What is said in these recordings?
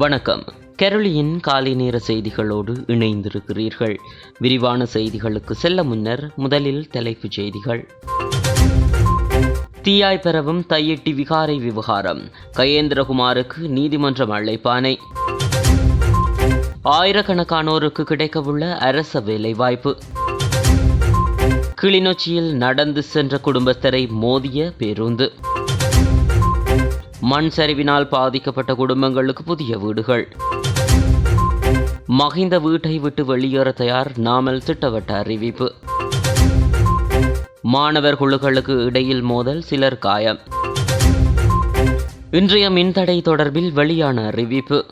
வணக்கம். கெரளியின் காலை நேர செய்திகளோடு இணைந்திருக்கிறீர்கள். விரிவான செய்திகளுக்கு செல்ல முன்னர் முதலில் தலைப்புச் செய்திகள். தீயாய் பெறவும் தையெட்டி விகாரை விவகாரம். கயேந்திரகுமாருக்கு நீதிமன்றம் அழைப்பானை. ஆயிரக்கணக்கானோருக்கு கிடைக்கவுள்ள அரச வேலைவாய்ப்பு. கிளிநொச்சியில் நடந்து சென்ற குடும்பத்தரை மோதிய பேருந்து. மண் சரிவினால் பாதிக்கப்பட்ட குடும்பங்களுக்கு புதிய வீடுகள். மகிந்த வீட்டை விட்டு வெளியேற தயார் நாமல் திட்டவட்ட அறிவிப்பு. மாணவர் குழுக்களுக்கு இடையில் மோதல் சிலர் காயம். இன்றைய மின்தடை தொடர்பில் வெளியான அறிவிப்பு.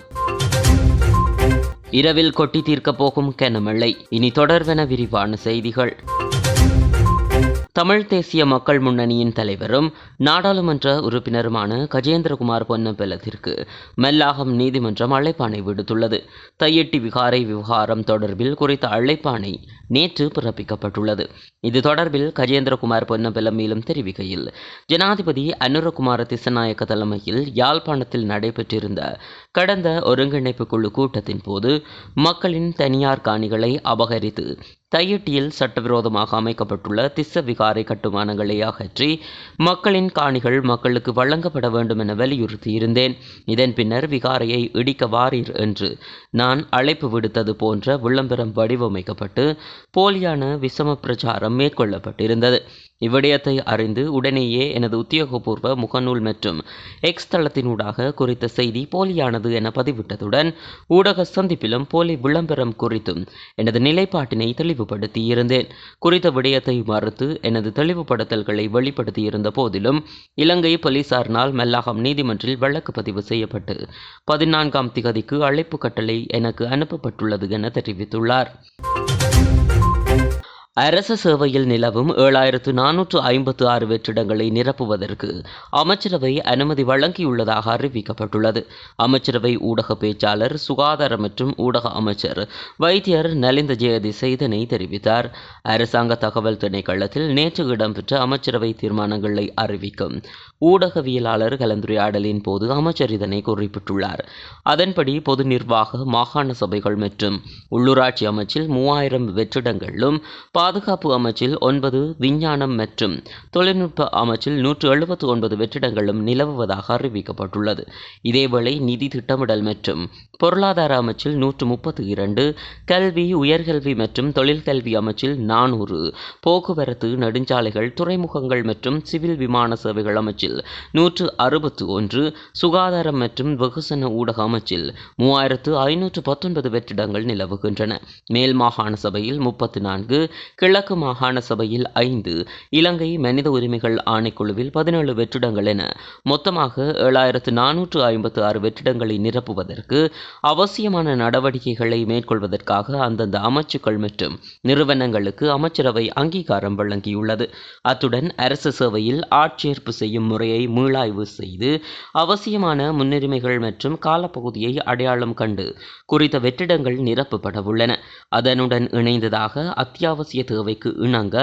இரவில் கொட்டி தீர்க்கப் போகும் கனமழை. இனி தொடர்வென விரிவான செய்திகள். தமிழ் தேசிய மக்கள் முன்னணியின் தலைவரும் நாடாளுமன்ற உறுப்பினருமான கஜேந்திரகுமார் பொன்னம்பலத்திற்கு மெல்லாகம் நீதிமன்றம் அழைப்பாணை விடுத்துள்ளது. தையெட்டி விகாரை விவகாரம் தொடர்பில் குறித்த அழைப்பாணை நேற்று பிறப்பிக்கப்பட்டுள்ளது. இது தொடர்பில் கஜேந்திரகுமார் பொன்னம்பலம் மேலும் தெரிவிக்கையில் ஜனாதிபதி அனுரகுமார திசநாயக்க தலைமையில் யாழ்ப்பாணத்தில் நடைபெற்றிருந்த கடந்த ஒருங்கிணைப்பு குழு கூட்டத்தின் போது மக்களின் தனியார் காணிகளை அபகரித்து தையிட்டியில் சட்டவிரோதமாக அமைக்கப்பட்டுள்ள திஸ்ஸ விகாரை கட்டுமானங்களை அகற்றி மக்களின் காணிகள் மக்களுக்கு வழங்கப்பட வேண்டும் என வலியுறுத்தியிருந்தேன். இதன் பின்னர் விகாரையை இடிக்க வாரீர் என்று நான் அழைப்பு விடுத்தது போன்ற விளம்பரம் வடிவமைக்கப்பட்டு போலியான விசம பிரச்சாரம் மேற்கொள்ளப்பட்டிருந்தது. இவ்விடயத்தை அறிந்து உடனேயே எனது உத்தியோகபூர்வ முகநூல் மற்றும் எக்ஸ் தளத்தினூடாக குறித்த செய்தி போலியானது என பதிவிட்டதுடன் ஊடக சந்திப்பிலும் போலி விளம்பரம் குறித்தும் எனது நிலைப்பாட்டினை தெளிவுபடுத்தியிருந்தேன். குறித்த விடயத்தை மறுத்து எனது தெளிவுபடுத்தல்களை வெளிப்படுத்தியிருந்த போதிலும் இலங்கை போலீசாரினால் மெல்லாகம் நீதிமன்றில் வழக்கு பதிவு செய்யப்பட்டு பதினான்காம் திகதிக்கு அழைப்பு கட்டளை எனக்கு அனுப்பப்பட்டுள்ளது என தெரிவித்துள்ளார். அரச சேவையில் நிலவும் ஏழாயிரத்து நானூற்று ஐம்பத்து ஆறு வெற்றிடங்களை நிரப்புவதற்கு அமைச்சரவை அனுமதி வழங்கியுள்ளதாக அறிவிக்கப்பட்டுள்ளது. அமைச்சரவை ஊடக பேச்சாளர் சுகாதார மற்றும் ஊடக அமைச்சர் வைத்தியர் நலிந்த ஜெயதிசை இதனை தெரிவித்தார். அரசாங்க தகவல் திணைக்களத்தில் நேற்று இடம்பெற்ற அமைச்சரவை தீர்மானங்களை அறிவிக்கும் ஊடகவியலாளர் கலந்துரையாடலின் போது அமைச்சர் இதனை குறிப்பிட்டுள்ளார். அதன்படி பொது நிர்வாக மாகாண சபைகள் மற்றும் உள்ளூராட்சி அமைச்சில் மூவாயிரம் வெற்றிடங்களும் பாதுகாப்பு அமைச்சில் ஒன்பது விஞ்ஞானம் மற்றும் தொழில்நுட்ப அமைச்சில் நூற்று எழுபத்து ஒன்பது வெற்றிடங்களும் நிலவுவதாக அறிவிக்கப்பட்டுள்ளது. இதேவேளை நிதி திட்டமிடல் மற்றும் பொருளாதார அமைச்சில் நூற்று முப்பத்து இரண்டு கல்வி உயர்கல்வி மற்றும் தொழிற்கல்வி அமைச்சில் நானூறு போக்குவரத்து நெடுஞ்சாலைகள் துறைமுகங்கள் மற்றும் சிவில் விமான சேவைகள் அமைச்சில் நூற்று அறுபத்து ஒன்று சுகாதாரம் மற்றும் வெகுசன ஊடக அமைச்சில் மூவாயிரத்து ஐநூற்று பத்தொன்பது வெற்றிடங்கள் நிலவுகின்றன. மேல் மாகாண சபையில் முப்பத்து நான்கு கிழக்கு மாகாண சபையில் ஐந்து இலங்கை மனித உரிமைகள் ஆணைக்குழுவில் பதினேழு வெற்றிடங்கள் என மொத்தமாக ஏழாயிரத்து நானூற்று ஐம்பத்து ஆறு வெற்றிடங்களை நிரப்புவதற்கு அவசியமான நடவடிக்கைகளை மேற்கொள்வதற்காக அந்தந்த அமைச்சுக்கள் மற்றும் நிறுவனங்களுக்கு அமைச்சரவை அங்கீகாரம் வழங்கியுள்ளது. அத்துடன் அரசு சேவையில் ஆட்சேர்ப்பு செய்யும் முறையை மீளாய்வு செய்து அவசியமான முன்னுரிமைகள் மற்றும் காலப்பகுதியை அடையாளம் கண்டு குறித்த வெற்றிடங்கள் நிரப்பப்பட உள்ளன. அதனுடன் இணைந்ததாக அத்தியாவசிய தேவைக்கு இணங்க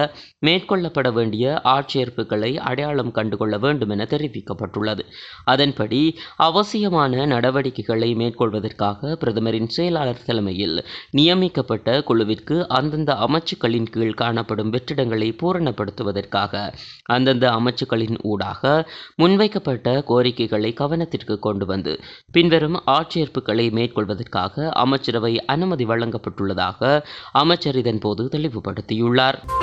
மேற்கொள்ளப்பட வேண்டிய ஆட்சேர்ப்புகளை அடையாளம் கண்டுகொள்ள வேண்டும் என தெரிவிக்கப்பட்டுள்ளது. அதன்படி அவசியமான நடவடிக்கைகளை மேற்கொள்வதற்காக பிரதமரின் செயலாளர் தலைமையில் நியமிக்கப்பட்ட குழுவிற்கு அந்தந்த அமைச்சுக்களின் கீழ் காணப்படும் வெற்றிடங்களை பூரணப்படுத்துவதற்காக அந்தந்த அமைச்சுக்களின் ஊடாக முன்வைக்கப்பட்ட கோரிக்கைகளை கவனத்திற்கு கொண்டு வந்து பின்வரும் ஆட்சேர்ப்புகளை மேற்கொள்வதற்காக அமைச்சரவை அனுமதி வழங்கப்பட்டுள்ளதாக அமைச்சர் இதன்போது தெளிவுபடுத்தியுள்ளார்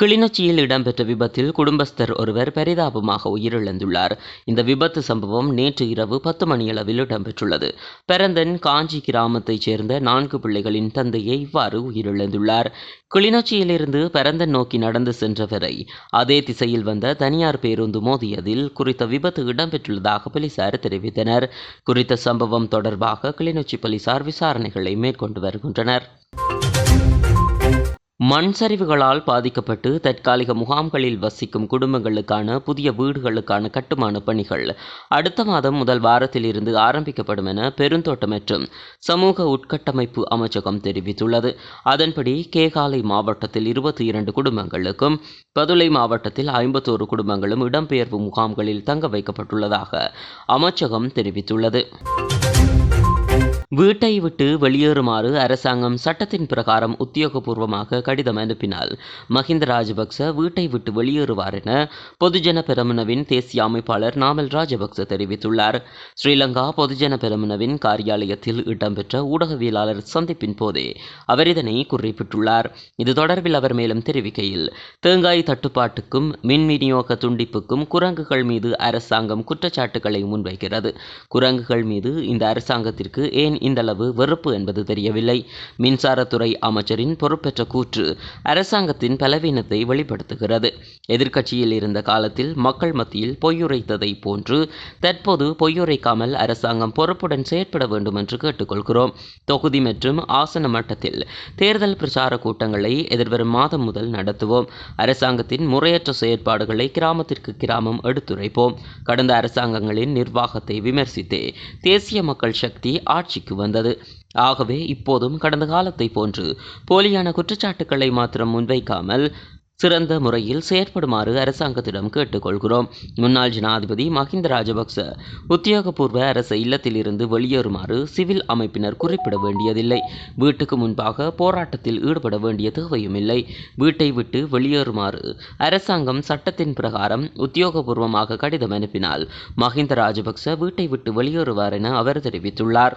கிளிநொச்சியில் இடம்பெற்ற விபத்தில் குடும்பஸ்தர் ஒருவர் பரிதாபமாக உயிரிழந்துள்ளார். இந்த விபத்து சம்பவம் நேற்று இரவு பத்து மணியளவில் இடம்பெற்றுள்ளது. பெரந்தன் காஞ்சி கிராமத்தைச் சேர்ந்த நான்கு பிள்ளைகளின் தந்தையை இவ்வாறு உயிரிழந்துள்ளார். கிளிநொச்சியிலிருந்து பெரந்தன் நோக்கி நடந்து சென்றவரை அதே திசையில் வந்த தனியார் பேருந்து மோதியதில் குறித்த விபத்து இடம்பெற்றுள்ளதாக போலீசார் தெரிவித்தனர். குறித்த சம்பவம் தொடர்பாக கிளிநொச்சி போலீசார் விசாரணைகளை மேற்கொண்டு வருகின்றனர். மண் சரிவுகளால் பாதிக்கப்பட்டு தற்காலிக முகாம்களில் வசிக்கும் குடும்பங்களுக்கான புதிய வீடுகளுக்கான கட்டுமான பணிகள் அடுத்த மாதம் முதல் வாரத்தில் இருந்து ஆரம்பிக்கப்படும் என பெருந்தோட்டம் மற்றும் சமூக உட்கட்டமைப்பு அமைச்சகம் தெரிவித்துள்ளது. அதன்படி கேகாலை மாவட்டத்தில் இருபத்தி இரண்டு குடும்பங்களுக்கும் பதுளை மாவட்டத்தில் ஐம்பத்தோரு குடும்பங்களும் இடம்பெயர்வு முகாம்களில் தங்க வைக்கப்பட்டுள்ளதாக அமைச்சகம் தெரிவித்துள்ளது. வீட்டை விட்டு வெளியேறுமாறு அரசாங்கம் சட்டத்தின் பிரகாரம் உத்தியோகபூர்வமாக கடிதம் அனுப்பினால் மஹிந்த ராஜபக்ச வீட்டை விட்டு வெளியேறுவார் என பொதுஜன பெரமுனவின் தேசிய அமைப்பாளர் நாமல் ராஜபக்ச தெரிவித்துள்ளார். ஸ்ரீலங்கா பொதுஜன பெரமுனவின் காரியாலயத்தில் இடம்பெற்ற ஊடகவியலாளர் சந்திப்பின் போதே அவர் இதனை குறிப்பிட்டுள்ளார். இது தொடர்பில் அவர் மேலும் தெரிவிக்கையில் தேங்காய் தட்டுப்பாட்டுக்கும் மின் விநியோக துண்டிப்புக்கும் குரங்குகள் மீது அரசாங்கம் குற்றச்சாட்டுகளை முன்வைக்கிறது. குரங்குகள் மீது இந்த அரசாங்கத்திற்கு ஏன் இந்தளவு வெறுப்பு என்பது தெரியவில்லை. மின்சாரத்துறை அமைச்சரின் பொறுப்பேற்ற கூற்று அரசாங்கத்தின் பலவீனத்தை வெளிப்படுத்துகிறது. எதிர்க்கட்சியில் இருந்த காலத்தில் மக்கள் மத்தியில் பொய்யுரைத்ததை போன்று தற்போது பொய்யுரைக்காமல் அரசாங்கம் பொறுப்புடன் செயற்பட வேண்டும் என்று கேட்டுக்கொள்கிறோம். தொகுதி மற்றும் ஆசன மட்டத்தில் தேர்தல் பிரச்சார கூட்டங்களை எதிர்வரும் மாதம் முதல் நடத்துவோம். அரசாங்கத்தின் முறையற்ற செயற்பாடுகளை கிராமத்திற்கு கிராமம் எடுத்துரைப்போம். கடந்த அரசாங்கங்களின் நிர்வாகத்தை விமர்சித்தே தேசிய மக்கள் சக்தி ஆட்சிக்கு வந்தது. ஆகவே இப்போதும் கடந்த காலத்தை போன்று போலியான குற்றச்சாட்டுக்களை மாத்திரம் முன்வைக்காமல் சிறந்த முறையில் செயற்படுமாறு அரசாங்கத்திடம் கேட்டுக்கொள்கிறோம். முன்னாள் ஜனாதிபதி மஹிந்த ராஜபக்ச உத்தியோகபூர்வ அரச இல்லத்திலிருந்து வெளியேறுமாறு சிவில் அமைப்பினர் குறிப்பிட வேண்டியதில்லை. வீட்டுக்கு முன்பாக போராட்டத்தில் ஈடுபட வேண்டிய தேவையும் இல்லை வீட்டை விட்டு வெளியேறுமாறு அரசாங்கம் சட்டத்தின் பிரகாரம் உத்தியோகபூர்வமாக கடிதம் அனுப்பினால் மஹிந்த ராஜபக்ச வீட்டை விட்டு வெளியேறுவார் என அவர் தெரிவித்துள்ளார்.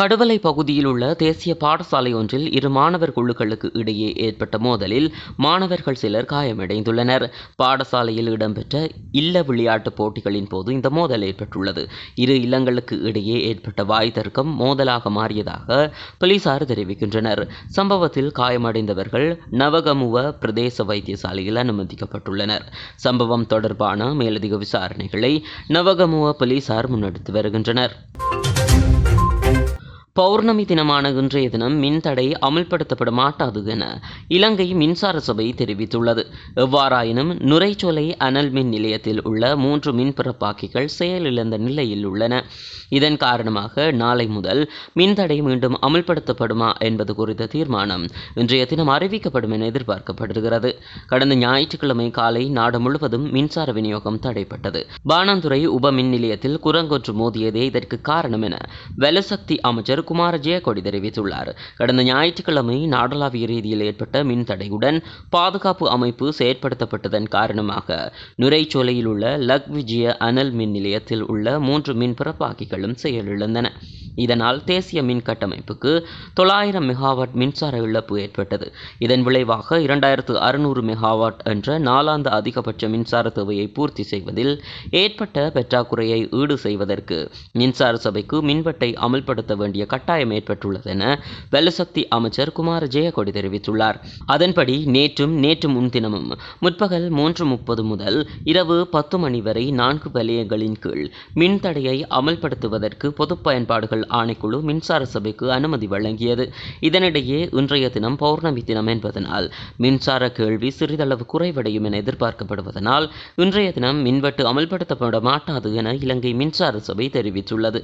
கடுவலை பகுதியில் உள்ள தேசிய பாடசாலை ஒன்றில் இரு மாணவர் குழுக்களுக்கு இடையே ஏற்பட்ட மோதலில் மாணவர்கள் சிலர் காயமடைந்துள்ளனர். பாடசாலையில் இடம்பெற்ற இல்ல விளையாட்டுப் போட்டிகளின் போது இந்த மோதல் ஏற்பட்டுள்ளது. இரு இல்லங்களுக்கு இடையே ஏற்பட்ட வாய் தர்க்கம் மோதலாக மாறியதாக போலீசார் தெரிவிக்கின்றனர். சம்பவத்தில் காயமடைந்தவர்கள் நவகமுவ பிரதேச வைத்தியசாலையில் அனுமதிக்கப்பட்டுள்ளனர். சம்பவம் தொடர்பான மேலதிக விசாரணைகளை நவகமுவ போலீசார் முன்னெடுத்து வருகின்றனர். பௌர்ணமி தினமான இன்றைய தினம் மின்தடை அமல்படுத்தப்பட மாட்டாது என இலங்கை மின்சார சபை தெரிவித்துள்ளது. எவ்வாறாயினும் நுரைச்சோலை அனல் மின் நிலையத்தில் உள்ள மூன்று மின் பிறப்பாக்கிகள் செயலிழந்த நிலையில் உள்ளன. இதன் காரணமாக நாளை முதல் மின்தடை மீண்டும் அமல்படுத்தப்படுமா என்பது குறித்த தீர்மானம் இன்றைய தினம் அறிவிக்கப்படும் என எதிர்பார்க்கப்படுகிறது. கடந்த ஞாயிற்றுக்கிழமை காலை நாடு முழுவதும் மின்சார விநியோகம் தடைப்பட்டது. பானாந்துறை உப மின் நிலையத்தில் குரங்கொன்று மோதியதே இதற்கு காரணம் என வலசக்தி அமைச்சர் குமார் ஜெயக்கொடி தெரிவித்துள்ளார். கடந்த ஞாயிற்றுக்கிழமை நாடளாவிய ரீதியில் ஏற்பட்ட மின் தடையுடன் பாதுகாப்பு அமைப்பு செயற்படுத்தப்பட்டதன் காரணமாக நுரைச்சோலையில் உள்ள லக் விஜய அனல் மின் நிலையத்தில் உள்ள மூன்று மின் பிறப்பாக்கிகளும் செயலிழந்தன. இதனால் தேசிய மின் கட்டமைப்புக்கு தொள்ளாயிரம் மெகாவாட் மின்சார இழப்பு ஏற்பட்டது. இதன் விளைவாக இரண்டாயிரத்து அறுநூறு மெகாவாட் என்ற நாளாந்த அதிகபட்ச மின்சார தேவையை பூர்த்தி செய்வதில் ஏற்பட்ட பற்றாக்குறையை ஈடு செய்வதற்கு மின்சார சபைக்கு மின்வெட்டை அமல்படுத்த வேண்டிய கட்டாயம் ஏற்பட்டுள்ளது என வெள்ளசக்தி அமைச்சர் குமார ஜெயக்கொடி தெரிவித்துள்ளார். அதன்படி நேற்றும் நேற்று முன்தினமும் முற்பகல் மூன்று முப்பது முதல் இரவு பத்து மணி வரை நான்கு வலயங்களின் கீழ் மின் தடையை அமல்படுத்துவதற்கு பொது பயன்பாடுகள் ஆணைக்குழு மின்சார சபைக்கு அனுமதி வழங்கியது. இதனிடையே இன்றைய தினம் பௌர்ணமி தினம் என்பதனால் மின்சார கேள்வி சிறிதளவு குறைவடையும் என எதிர்பார்க்கப்படுவதனால் இன்றைய தினம் மின்வெட்டு அமல்படுத்தப்பட மாட்டாது என இலங்கை மின்சார சபை தெரிவித்துள்ளது.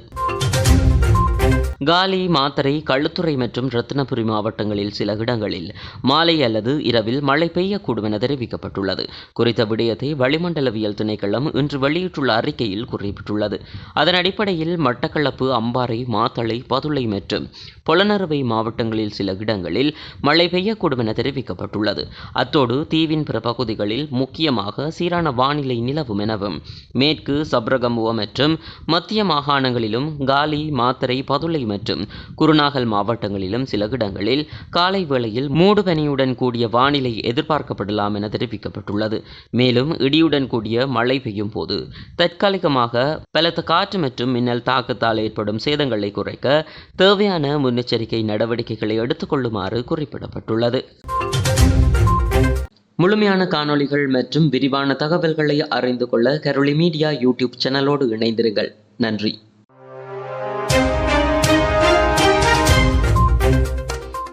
காலி மாத்தறை களுத்துறை மற்றும் ரத்தினபுரி மாவட்டங்களில் சில இடங்களில் மாலை அல்லது இரவில் மழை பெய்யக்கூடும் என தெரிவிக்கப்பட்டுள்ளது. குறித்த விடயத்தை வளிமண்டலவியல் திணைக்களம் இன்று வெளியிட்டுள்ள அறிக்கையில் குறிப்பிட்டுள்ளது. அதன் அடிப்படையில் மட்டக்களப்பு அம்பாறை மாத்தளை பதுளை மற்றும் பொலனறுவை மாவட்டங்களில் சில இடங்களில் மழை பெய்யக்கூடும் என தெரிவிக்கப்பட்டுள்ளது. அத்தோடு தீவின் பிற பகுதிகளில் முக்கியமாக சீரான வானிலை நிலவும் எனவும் மேற்கு சப்ரகமுவ மற்றும் மத்திய மாகாணங்களிலும் காலி மாத்தறை பதுளை மற்றும் குருநாகல் மாவட்டங்களிலும் சில இடங்களில் காலை வேளையில் மூடுபனியுடன் கூடிய வானிலை எதிர்பார்க்கப்படலாம் என தெரிவிக்கப்பட்டுள்ளது. மேலும் இடியுடன் கூடிய மழை பெய்யும் போது தற்காலிகமாக பலத்த காற்று மற்றும் மின்னல் தாக்கத்தால் ஏற்படும் சேதங்களை குறைக்க தேவையான முன்னெச்சரிக்கை நடவடிக்கைகளை எடுத்துக்கொள்ளுமாறு குறிப்பிடப்பட்டுள்ளது. முழுமையான காணொளிகள் மற்றும் விரிவான தகவல்களை அறிந்து கொள்ள கரோலி மீடியா யூடியூப் சேனலோடு இணைந்திருங்கள். நன்றி.